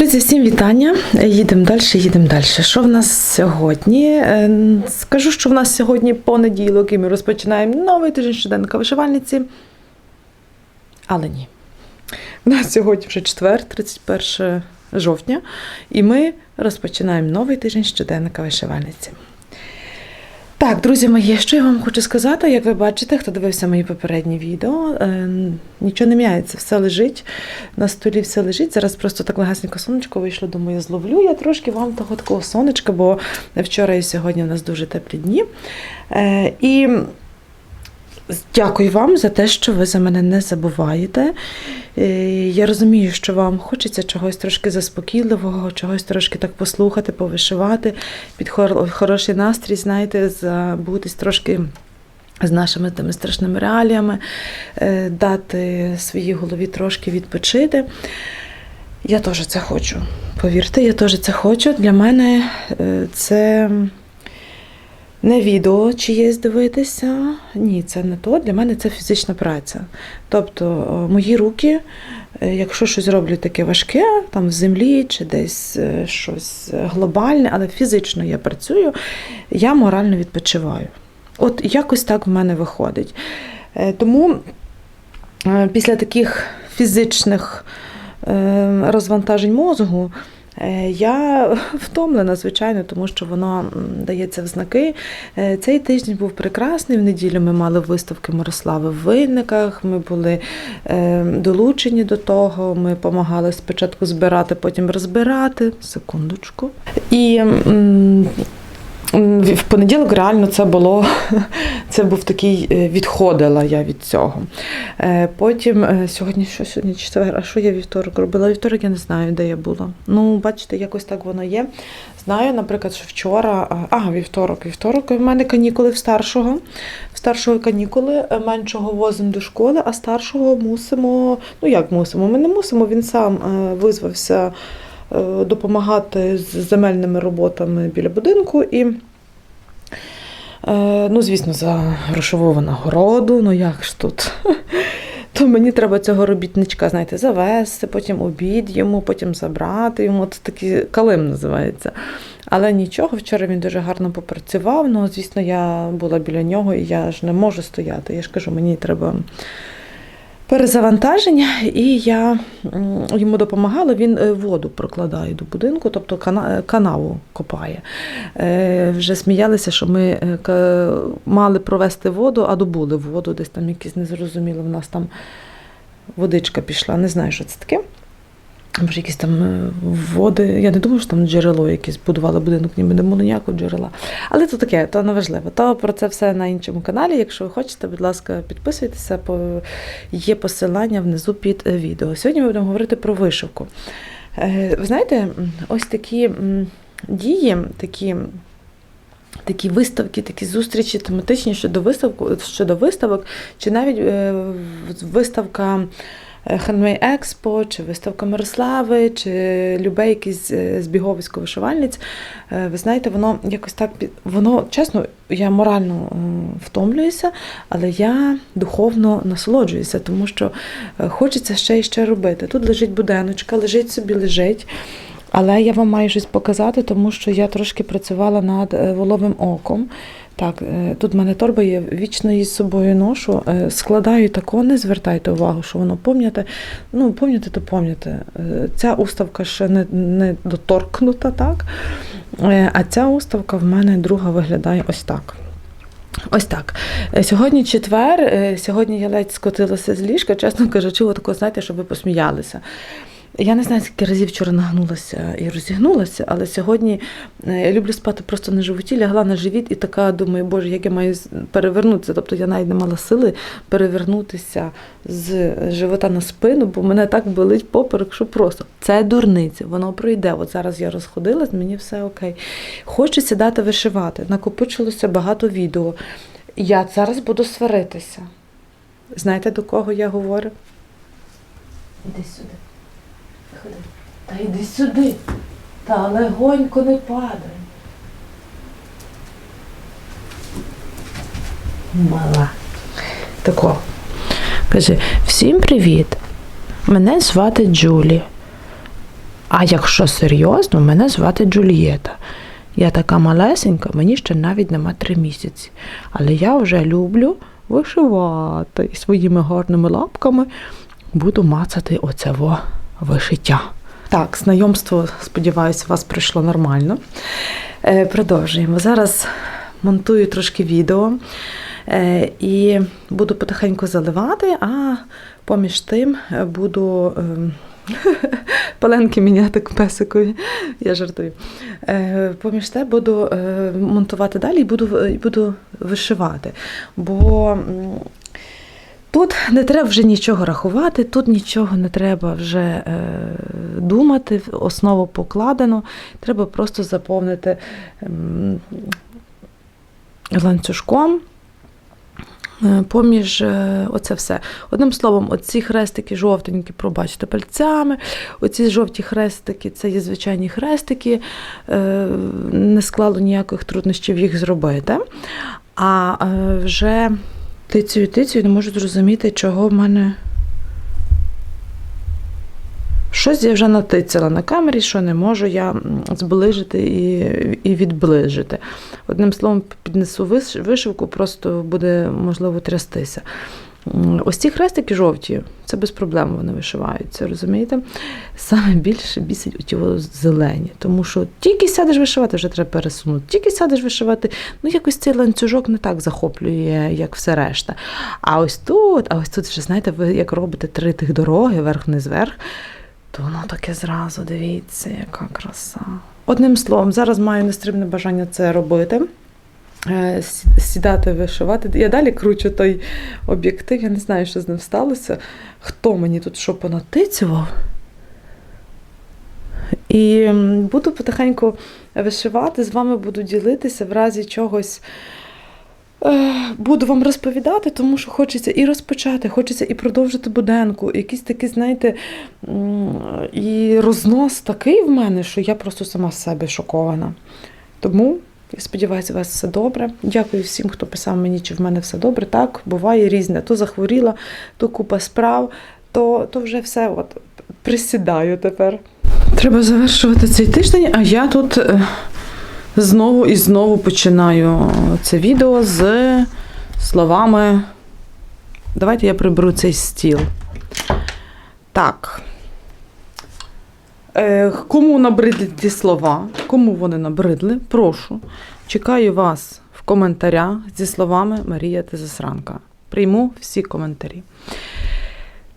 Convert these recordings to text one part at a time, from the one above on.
Друзі, всім вітання. Їдемо далі, їдемо далі. Що в нас сьогодні? Е, Скажу, що в нас сьогодні понеділок, і ми розпочинаємо новий тиждень щоденника вишивальниці. Але ні. У нас сьогодні вже четвер, 31 жовтня, і ми розпочинаємо новий тиждень щоденника вишивальниці. Так, друзі мої, що я вам хочу сказати, як ви бачите, хто дивився мої попередні відео, е, нічого не міняється, все лежить, на столі все лежить. Зараз просто так легасенько сонечко вийшло, думаю, зловлю я трошки вам того такого сонечка, бо вчора і сьогодні у нас дуже теплі дні. Е, і Дякую вам за те, що ви за мене не забуваєте. Е, Я розумію, що вам хочеться чогось трошки заспокійливого, чогось трошки так послухати, повишивати, під хороший настрій, знаєте, забутись трошки з нашими тими страшними реаліями, е, дати своїй голові трошки відпочити. Я теж це хочу. Повірте, я теж це хочу. Для мене е, це не відео чиєсь дивитися. Ні, це не то. Для мене це фізична праця. Тобто е, мої руки, е, якщо щось роблю таке важке, там в землі чи десь е, щось глобальне, але фізично я працюю, я морально відпочиваю. От якось так в мене виходить. Тому після таких фізичних розвантажень мозгу. Е, Я втомлена, звичайно, тому що воно дається в знаки. Е, Цей тиждень був прекрасний. В неділю ми мали виставки Мирослави в Винниках. Ми були е, долучені до того. Ми допомагали спочатку збирати, потім розбирати. Секундочку. І в понеділок реально це було це був такий е, відходила я від цього. Е, Потім е, сьогодні що сьогодні четвер, а що я вівторок робила? Вівторок я не знаю, де я була. Ну, бачите, якось так воно є. Знаю, наприклад, що вчора, а, вівторок, вівторок, в мене канікули в старшого. В старшого канікули меншого возимо до школи, а старшого мусимо. Ну як мусимо? Ми не мусимо, він сам визвався допомагати з земельними роботами біля будинку і. Е, Ну, звісно, за грошову винагороду, ну як ж тут? То мені треба цього робітничка, знаєте, завести, потім обід йому, потім забрати йому. Це такий калим називається. Але нічого, вчора він дуже гарно попрацював. Ну, звісно, я була біля нього і я ж не можу стояти. Я ж кажу, мені треба перезавантаження, і я йому допомагала. Він е, воду прокладає до будинку, тобто е, канаву копає. Е, Вже сміялися, що ми мали провести воду, а добули воду, десь там якісь незрозуміло, в нас там водичка пішла, не знаю, що це таке. Може, якісь там е, води. Я не думаю, що там джерело якесь будували будинок, ніби не було ніякого джерела. Але то таке, то не важливо. То про це все на іншому каналі. Якщо ви хочете, будь ласка, підписуйтеся, є посилання внизу під е, відео. Сьогодні ми будемо говорити про вишивку. Е, Ви знаєте, ось такі дії, такі. Такі виставки, такі зустрічі тематичні щодо виставку, щодо виставок, чи навіть виставка е, Експо, чи виставка Мирослави, чи любе якісь е, збіговисько вишивальниць. Е, Ви знаєте, воно якось так воно чесно, я морально втомлююся, але я духовно насолоджуюся, тому що е, хочеться ще і ще робити. Тут лежить буденочка, лежить собі, лежить. Але я вам маю щось показати, тому що я трошки працювала над е, воловим оком. Так, е, тут в мене торба є, вічно її з собою ношу. Е, Складаю тако, не звертайте увагу, що воно пом'яте. Ну, пом'яте, то пом'яте. Е, Ця уставка ще не, не доторкнута, так? А ця уставка в мене друга виглядає ось так. Ось так. Сьогодні четвер, сьогодні я ледь скотилася з ліжка, чесно кажучи, отако, знаєте, щоб ви посміялися. Я не знаю, скільки разів вчора нагнулася і розігнулася, але сьогодні е, я люблю спати просто на животі, лягла на живіт і така думаю, боже, як я маю перевернутися. Тобто я навіть не мала сили перевернутися з живота на спину, бо мене так болить поперек, що просто це дурниця, воно пройде. От зараз я розходилась, мені все окей. Хочу сідати вишивати. Накопичилося багато відео. Я зараз буду сваритися. Знаєте, до кого я говорю? Іди сюди. Ходи. Та йди сюди. Та легонько не падай. Мала. Тако. Каже, всім привіт. Мене звати Джулі. А якщо серйозно, мене звати Джулієта. Я така малесенька, мені ще навіть нема три місяці. Але я вже люблю вишивати і своїми гарними лапками буду мацати оце во вишиття. Так, знайомство, сподіваюся, у вас пройшло нормально. Е, продовжуємо. Зараз монтую трошки відео е, і буду потихеньку заливати, а поміж тим е, буду. ем, Паленки міняти песикові, я жартую. Е, поміж те буду е, монтувати далі і буду, буду вишивати. Бо тут не треба вже нічого рахувати, тут нічого не треба вже е, думати, основу покладено. Треба просто заповнити ем, ланцюжком. Е, Поміж е, оце все. Одним словом, оці хрестики жовтенькі, пробачте пальцями. Оці жовті хрестики це є звичайні хрестики, не склало ніяких труднощів їх зробити. А е, і тицю тицюю, не можу зрозуміти, чого в мене. Щось я вже натицяла на камері, що не можу я зближити і, і відближити. Одним словом, піднесу вишивку, просто буде можливо трястися. Ось ці хрестики жовті, це без проблем вони вишиваються, розумієте? Саме більше бісить оті о зелені, тому що тільки сядеш вишивати, вже треба пересунути. Тільки сядеш вишивати, ну якось цей ланцюжок не так захоплює, як все решта. А ось тут, а ось тут вже знаєте, ви як робите три тих дороги, верх-низ верх, то воно таке зразу, дивіться, яка краса. Одним словом, зараз маю нестримне бажання це робити. Е, сі- Сідати, вишивати. Я далі кручу той об'єктив, я не знаю, що з ним сталося. Хто мені тут що понатицював. І буду потихеньку вишивати, з вами буду ділитися в разі чогось. Е, Буду вам розповідати, тому що хочеться і розпочати, хочеться і продовжити буденку. Якийсь такий, знаєте, і рознос такий в мене, що я просто сама з себе шокована. Тому сподіваюся, у вас все добре. Дякую всім, хто писав мені, чи в мене все добре. Так, буває різне. То захворіла, то купа справ, то, то вже все от, присідаю тепер. Треба завершувати цей тиждень, а я тут. е, Знову і знову починаю це відео з словами. Давайте я приберу цей стіл. Так. Е, кому набридли ті слова? Кому вони набридли? Прошу. Чекаю вас в коментарях зі словами Марія ти засранка. Прийму всі коментарі.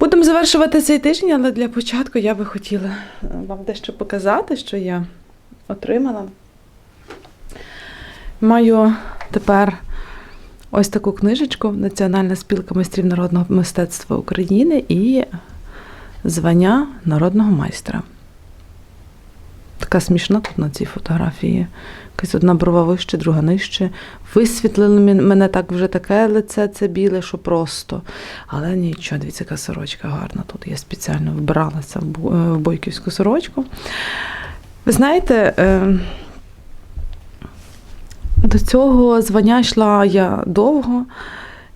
Будемо завершувати цей тиждень, але для початку я би хотіла е, вам дещо показати, що я отримала. Маю тепер ось таку книжечку Національна спілка майстрів народного мистецтва України і звання народного майстра. Така смішна тут на цій фотографії. Якась одна брова вище, друга нижче. Висвітлили мене так вже таке лице, це біле, що просто. Але нічого, дивіться, яка сорочка гарна тут. Я спеціально вбиралася в е, бойківську сорочку. Ви знаєте, е, до цього звання йшла я довго,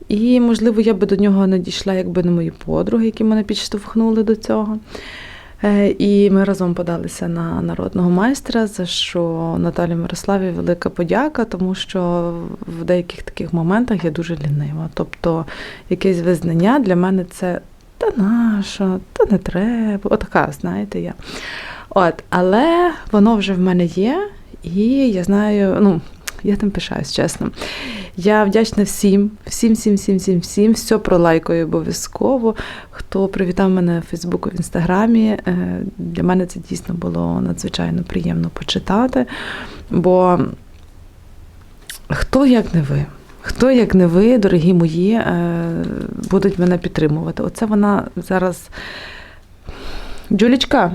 і, можливо, я би до нього не дійшла, якби не мої подруги, які мене підштовхнули до цього. Е, І ми разом подалися на народного майстра, за що Наталі Мирославі велика подяка, тому що в деяких таких моментах я дуже лінива. Тобто якесь визнання для мене це та наша, та не треба. Отака, знаєте, я. От, але воно вже в мене є, і я знаю, ну, я тим пишаюсь, чесно. Я вдячна всім, всім, всім, всім, всім, всім. Все пролайкаю обов'язково. Хто привітав мене в Фейсбуку в Інстаграмі. Е, Для мене це дійсно було надзвичайно приємно почитати. Бо хто як не ви? Хто, як не ви, дорогі мої, е, будуть мене підтримувати? Оце вона зараз. Джулічка,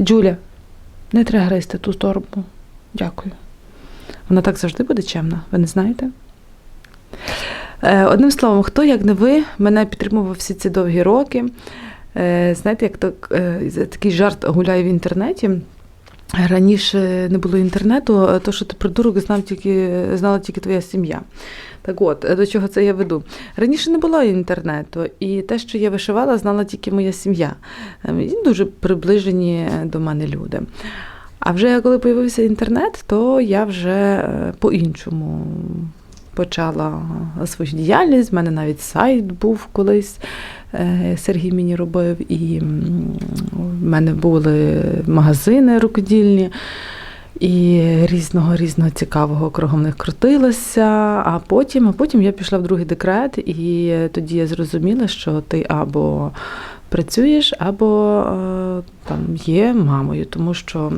Джуля, не треба гризти ту торбу. Дякую. Вона так завжди буде чемна, ви не знаєте? Е, Одним словом, хто, як не ви, мене підтримував всі ці довгі роки. Е, Знаєте, як так, е, такий жарт гуляє в інтернеті. Раніше не було інтернету, то що ти придурок знав тільки знала тільки твоя сім'я. Так от, до чого це я веду? Раніше не було інтернету, і те, що я вишивала, знала тільки моя сім'я. Дуже приближені до мене люди. А вже коли з'явився інтернет, то я вже е, по-іншому почала свою діяльність. У мене навіть сайт був колись. е, Сергій мені робив, і в мене були магазини рукодільні. І різного різного цікавого кругом них крутилося. А потім, а потім я пішла в другий декрет, і тоді я зрозуміла, що ти або працюєш, або е, там є мамою, тому що.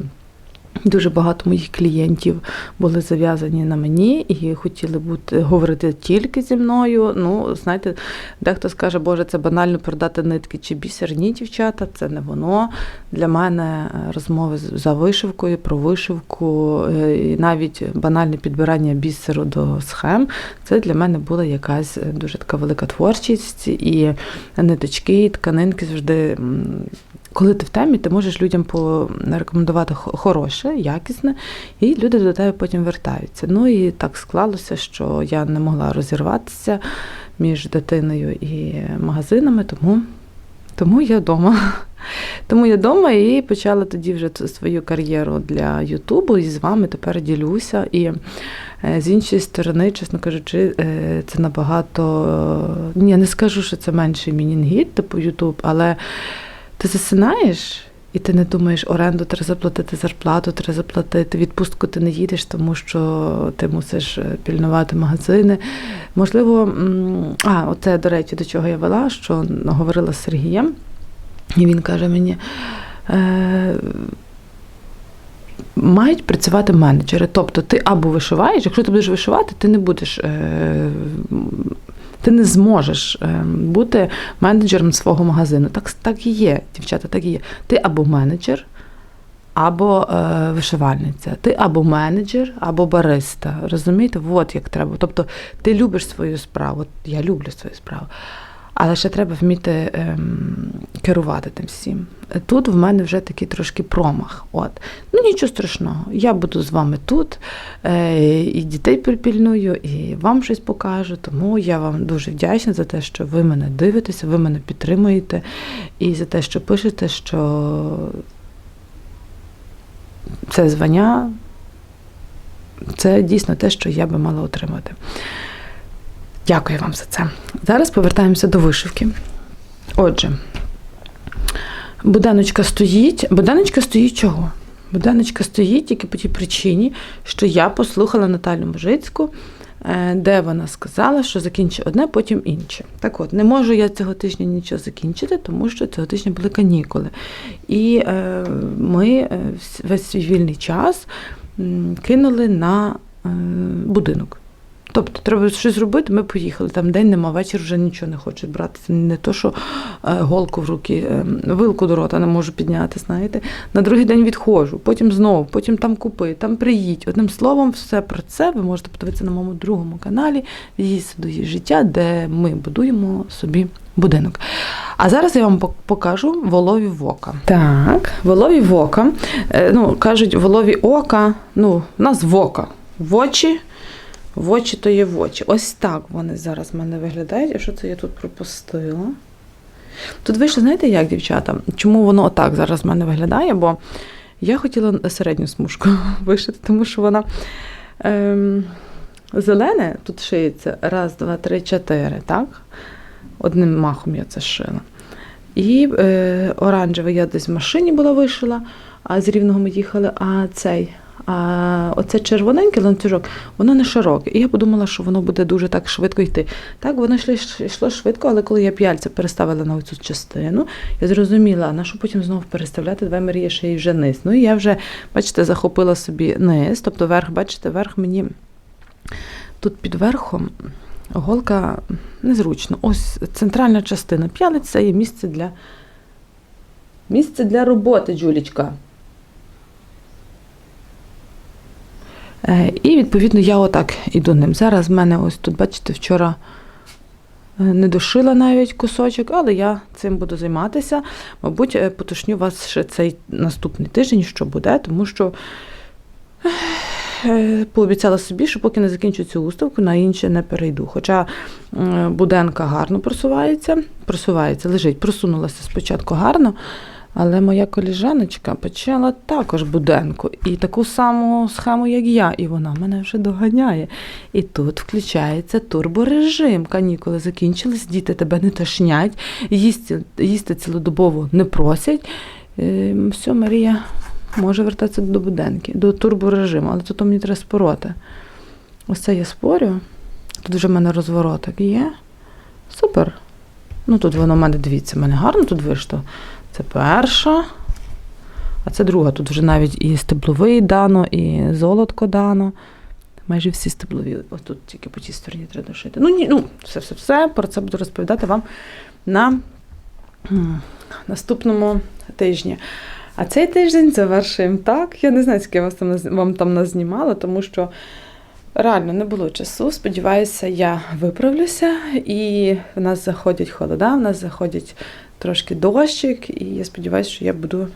Дуже багато моїх клієнтів були зав'язані на мені і хотіли бути говорити тільки зі мною. Ну, знаєте, дехто скаже, Боже, це банально продати нитки чи бісер. Ні, дівчата, це не воно. Для мене е, розмови за вишивкою, про вишивку, е, і навіть банальне підбирання бісеру до схем. Це для мене була якась е, дуже така велика творчість, і ниточки, і тканинки завжди. Коли ти в темі, ти можеш людям порекомендувати хороше, якісне, і люди до тебе потім вертаються. Ну і так склалося, що я не могла розірватися між дитиною і магазинами, тому, тому я вдома. Тому я вдома і почала тоді вже свою кар'єру для Ютубу, і з вами тепер ділюся. І е, з іншої сторони, чесно кажучи, е, це набагато. Я не скажу, що це менший мінінгіт, типу Ютуб, але ти засинаєш. І ти не думаєш, оренду треба заплатити, зарплату треба заплатити, відпустку ти не їдеш, тому що ти мусиш е, пільнувати магазини. Можливо, а, оце, до речі, до чого я вела, що говорила з Сергієм, і він каже мені. Е- Мають працювати менеджери. Тобто ти або вишиваєш, якщо ти будеш вишивати, ти не будеш, е, ти не зможеш е, бути менеджером свого магазину. Так, так і є, дівчата, так і є. Ти або менеджер, або е, вишивальниця. Ти або менеджер, або бариста. Розумієте? От як треба. Тобто ти любиш свою справу. Я люблю свою справу. Але ще треба вміти ем, керувати тим всім. Тут в мене вже такий трошки промах. От. Ну нічого страшного. Я буду з вами тут, е, і дітей припільную, і вам щось покажу. Тому я вам дуже вдячна за те, що ви мене дивитеся, ви мене підтримуєте, і за те, що пишете, що це звання це дійсно те, що я би мала отримати. Дякую вам за це. Зараз повертаємося до вишивки. Отже, буденочка стоїть. Буденочка стоїть чого? Буденочка стоїть тільки по тій причині, що я послухала Наталю Мужицьку, е, де вона сказала, що закінчить одне, потім інше. Так от, не можу я цього тижня нічого закінчити, тому що цього тижня були канікули. І е, ми е, весь свій вільний час кинули на е, будинок. Тобто треба щось зробити, ми поїхали. Там день нема, вечір вже нічого не хочуть брати. Це не то, що е, голку в руки, е, вилку до рота не можу підняти, знаєте. На другий день відходжу, потім знову, потім там купи, там приїдь. Одним словом, все про це ви можете подивитися на моєму другому каналі «Її саду, її життя, де ми будуємо собі будинок. А зараз я вам покажу волові вока. Так, волові вока. Е, Ну, кажуть, волові ока, ну, в нас вока. В очі. В очі то є в очі. Ось так вони зараз в мене виглядають. А що це я тут пропустила? Тут вийшло, знаєте як, дівчата? Чому воно отак зараз в мене виглядає? Бо я хотіла середню смужку вишити, тому що вона ем, зелене тут шиється. Раз, два, три, чотири, так? Одним махом я це шила. І е, оранжеве я десь в машині була вишила, а з рівного ми їхали, а цей. А оце червоненький ланцюжок, воно не широке. І я подумала, що воно буде дуже так швидко йти. Так, воно йшло, йшло швидко, але коли я п'яльця переставила на цю частину, я зрозуміла, на що потім знову переставляти, давай Марія ще й вже низ. Ну і я вже, бачите, захопила собі низ, тобто верх, бачите, верх мені тут під верхом голка незручно. Ось центральна частина. П'ялець це є місце для місце для роботи, Джулічка. І відповідно я отак іду ним. Зараз в мене ось тут, бачите, вчора Е, Не дошила навіть кусочок, але я цим буду займатися. Мабуть, е, потушню вас ще цей наступний тиждень, що буде, тому що е, пообіцяла собі, що поки не закінчу цю уставку, на інше не перейду. Хоча е, буденка гарно просувається, просувається, лежить, просунулася спочатку гарно. Але моя коліжаночка почала також буденку і таку саму схему, як я, і вона мене вже доганяє. І тут включається турборежим. Канікули закінчились, діти тебе не тошнять, їсти, їсти цілодобово не просять. Е, Все, Марія може вертатися до буденки, до турборежиму, але тут мені треба спороти. Ось це я спорю. Тут вже в мене розвороток є. Супер. Ну тут воно в мене, дивіться, в мене гарно тут вийшло. Це перша. А це друга. Тут вже навіть і стебловий дано, і золотко дано. Майже всі стеблові. Ось тут тільки по тій стороні треба дошити. Ну, ні, ну, все, все, все. Про це буду розповідати вам на наступному тижні. А цей тиждень завершуємо так. Я не знаю, скільки я вас там, вам там назнімала, тому що реально не було часу. Сподіваюся, я виправлюся. І в нас заходять холода, в нас заходять трошки дощик, і я сподіваюся, що я буду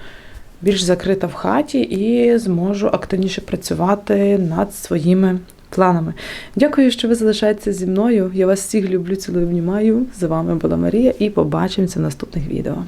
більш закрита в хаті і зможу активніше працювати над своїми планами. Дякую, що ви залишаєтеся зі мною. Я вас всіх люблю, цілую, обнімаю. З вами була Марія, і побачимося в наступних відео.